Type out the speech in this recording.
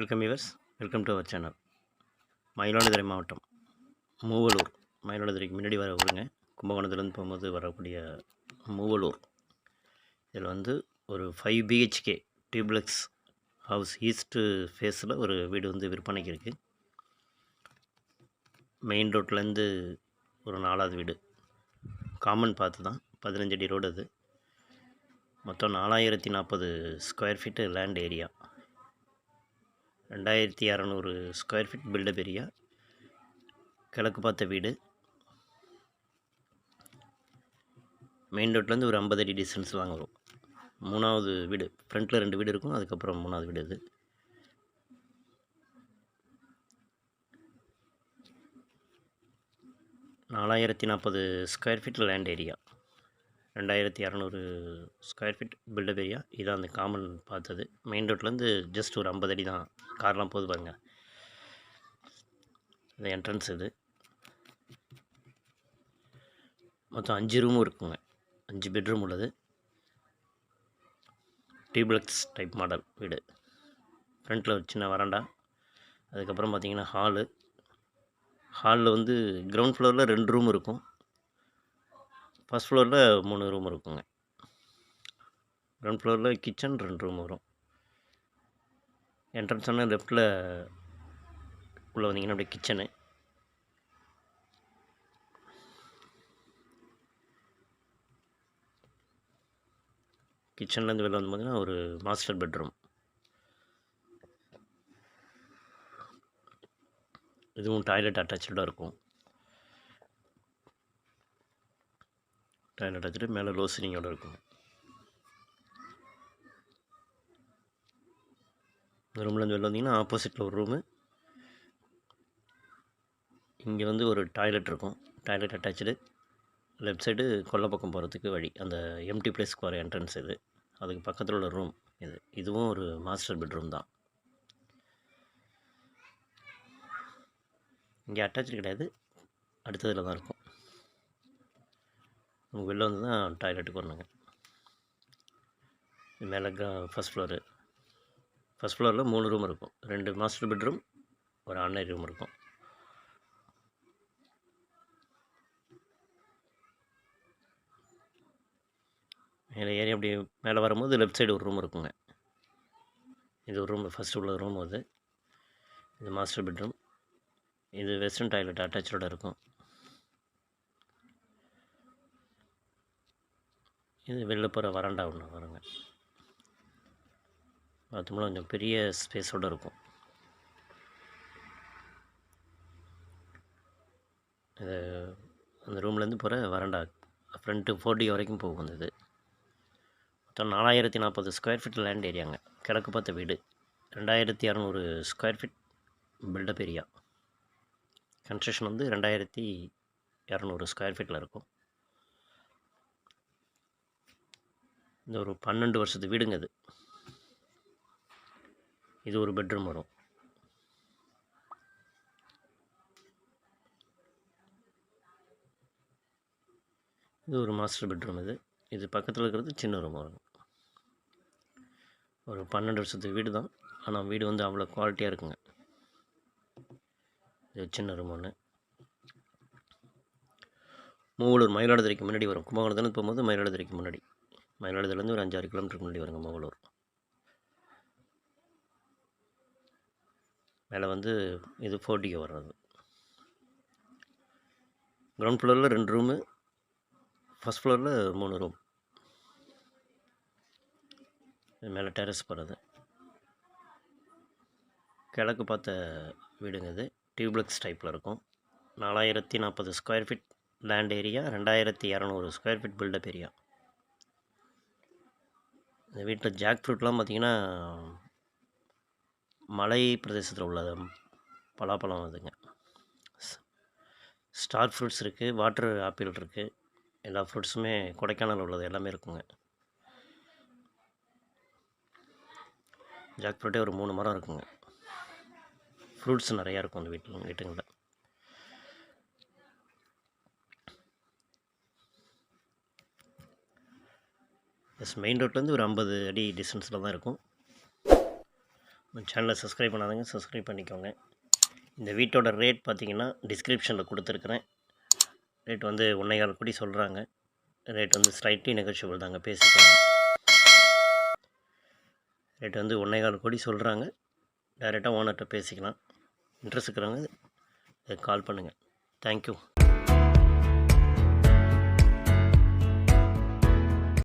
Welcome yours welcome to our channel. Mayiladuthurai மாவட்டம் மூவலூர். மயிலாடுதுறைக்கு முன்னாடி வர ஊருங்க. கும்பகோணத்துலேருந்து போகும்போது வரக்கூடிய மூவலூர். இதில் வந்து ஒரு five BHK duplex house east ஃபேஸில் ஒரு வீடு வந்து விற்பனைக்கு இருக்குது மெயின் ரோட்லேருந்து ஒரு நாலாவது வீடு. காமன் பார்த்து தான். பதினஞ்சடி ரோடு அது. மொத்தம் நாலாயிரத்தி நாற்பது ஸ்கொயர் ஃபீட்டு லேண்ட் ஏரியா ரெண்டாயிரத்தி அறநூறு ஸ்கொயர் ஃபீட் பில்டப் ஏரியா கிழக்கு பார்த்த வீடு. மெயின் ரோட்லேருந்து ஒரு ஐம்பது அடி டிஸ்டன்ஸ் தாங்க மூணாவது வீடு ஃப்ரண்ட்டில் ரெண்டு வீடு இருக்கும் அதுக்கப்புறம் மூணாவது வீடு இது. நாலாயிரத்தி நாற்பது ஸ்கொயர் ஃபீட் லேண்ட் ஏரியா ரெண்டாயிரத்தி இரநூறு ஸ்கொயர் ஃபீட் பில்டப் ஏரியா இதான் அந்த காமன் பார்த்தது. மெயின் ரோட்லேருந்து ஜஸ்ட் ஒரு ஐம்பது அடி தான். கார்லாம் போகுது பாருங்க. இந்த என்ட்ரன்ஸ் இது. மொத்தம் அஞ்சு ரூமும் இருக்குங்க. அஞ்சு பெட்ரூம் உள்ளது. டியூப்ளெக்ஸ் டைப் மாடல் வீடு. ஃப்ரண்ட்டில் ஒரு சின்ன வராண்டா அதுக்கப்புறம் பார்த்தீங்கன்னா ஹாலு ஹாலில் வந்து கிரவுண்ட் ஃப்ளோரில் ரெண்டு ரூம் இருக்கும். ஃபஸ்ட் ஃப்ளோரில் மூணு ரூம் இருக்குங்க. கிரவுண்ட் ஃப்ளோரில் கிச்சன் ரெண்டு ரூம் வரும். என்ட்ரன்ஸ் ஆனால் லெஃப்ட்டில் உள்ளே வந்தீங்கன்னா அப்படியே கிச்சனு கிச்சன்லேருந்து வெளில வந்து பார்த்தீங்கன்னா ஒரு மாஸ்டர் பெட்ரூம் இதுவும் டாய்லெட் அட்டாச்சாக இருக்கும். டாய்லெட் அடைச்சிட்டு மேலே லோ சீலிங்கோட இருக்கும். இந்த ரூம்லேருந்து வெளில வந்தீங்கன்னா ஆப்போசிட்டில் ஒரு ரூமு இங்கே வந்து ஒரு டாய்லெட் இருக்கும். டாய்லெட் அட்டாச்சு லெஃப்ட் சைடு கொல்லை பக்கம் போகிறதுக்கு வழி. அந்த எம்டி பிளேஸ்க்கு வர என்ட்ரன்ஸ் இது. அதுக்கு பக்கத்தில் உள்ள ரூம் இது. இதுவும் ஒரு மாஸ்டர் பெட்ரூம் தான். இங்கே அட்டாச்சு கிடையாது. அடுத்ததில் தான் இருக்கும். அவங்க வெளில வந்து தான் டாய்லெட்டுக்கு வரணுங்க. இது மேலே கிரா ஃபஸ்ட் ஃப்ளோரு ஃபஸ்ட் ஃப்ளோரில் மூணு ரூம் இருக்கும். ரெண்டு மாஸ்டர் பெட்ரூம் ஒரு ஆன்லைன் ரூம் இருக்கும். மேலே ஏறி அப்படி மேலே வரும்போது லெஃப்ட் சைடு ஒரு ரூம் இருக்குங்க. இது ஒரு ரூம் ஃபஸ்ட்டு உள்ள ரூம் அது. இது மாஸ்டர் பெட்ரூம் இது வெஸ்டர்ன் டாய்லெட் அட்டாச்சோடு இருக்கும். இது வெளில போகிற வராண்டா ஒன்று வருங்க பார்த்தோம்னா கொஞ்சம் பெரிய ஸ்பேஸோடு இருக்கும். இது அந்த ரூம்லேருந்து போகிற வராண்டா ஃப்ரண்ட்டு ஃபோர்டி வரைக்கும் போகும் அந்த இது. மொத்தம் நாலாயிரத்தி நாற்பது ஸ்கொயர் ஃபீட் லேண்ட் ஏரியாங்க கிழக்கு பார்த்த வீடு. ரெண்டாயிரத்தி இரநூறு square feet built up area construction வந்து ரெண்டாயிரத்தி இரநூறு ஸ்கொயர் ஃபீட்டில் இருக்கும். இந்த ஒரு பன்னெண்டு வருஷத்து வீடுங்க இது. இது ஒரு பெட்ரூம் வரும். இது ஒரு மாஸ்டர் பெட்ரூம் இது. இது பக்கத்தில் இருக்கிறது சின்ன ரூம் வரும். ஒரு பன்னெண்டு வருஷத்து வீடு தான். ஆனால் வீடு வந்து அவ்வளோ குவாலிட்டியாக இருக்குங்க. இது சின்ன ரூம் ஒன்று மூவலூர் மயிலாடுதுறைக்கு முன்னாடி வரும். கும்பகோணத்துலேருந்து போகும்போது மயிலாடுதுறைக்கு முன்னாடி. மயிலாடுதுறையிலேருந்து ஒரு அஞ்சாறு கிலோமீட்டருக்கு முன்னாடி வருங்க மங்களூர் மேலே வந்து இது ஃபோர்ட்டிக்கு வர்றது. கிரவுண்ட் ஃப்ளோரில் ரெண்டு ரூமு ஃபஸ்ட் ஃப்ளோரில் மூணு ரூம் மேலே டெரஸ் போகிறது கிழக்கு பார்த்த வீடுங்க இது. டியூப்ளெக்ஸ் டைப்பில் இருக்கும். நாலாயிரத்தி நாற்பது ஸ்கொயர் ஃபீட் லேண்ட் ஏரியா ரெண்டாயிரத்தி இரநூறு ஸ்கொயர் ஃபீட் பில்டப் ஏரியா இந்த வீட்டில் ஜாக் ஃப்ரூட்லாம் பார்த்திங்கன்னா மலை பிரதேசத்தில் உள்ளது பலாப்பழம் அதுங்க. ஸ்டார் ஃப்ரூட்ஸ் இருக்குது வாட்டர் ஆப்பிள் இருக்குது எல்லா ஃப்ரூட்ஸுமே கொடைக்கானல் உள்ளது எல்லாமே இருக்குங்க. ஜாக் ஃப்ரூட்டே ஒரு மூணு மரம் இருக்குங்க. ஃப்ரூட்ஸ் நிறையா இருக்கும் அந்த வீட்டில் வீட்டுங்களில். எஸ் மெயின் ரோட்லேருந்து ஒரு ஐம்பது அடி டிஸ்டன்ஸில் தான் இருக்கும். சேனலை சப்ஸ்கிரைப் பண்ணாதங்க சப்ஸ்கிரைப் பண்ணிக்கோங்க. இந்த வீட்டோட ரேட் பார்த்திங்கன்னா டிஸ்கிரிப்ஷனில் கொடுத்துருக்குறேன். ரேட் வந்து ஒன்றேகால் கோடி சொல்கிறாங்க ரேட் வந்து ஸ்லைட்லி நெகோஷியபிள் தாங்க பேசிக்கோங்க. ரேட் வந்து ஒன்றேகால் கோடி சொல்கிறாங்க டைரெக்டாக ஓனர்கிட்ட பேசிக்கலாம். இன்ட்ரெஸ்ட் இருக்கிறவங்க கால் பண்ணுங்கள் தேங்க்யூ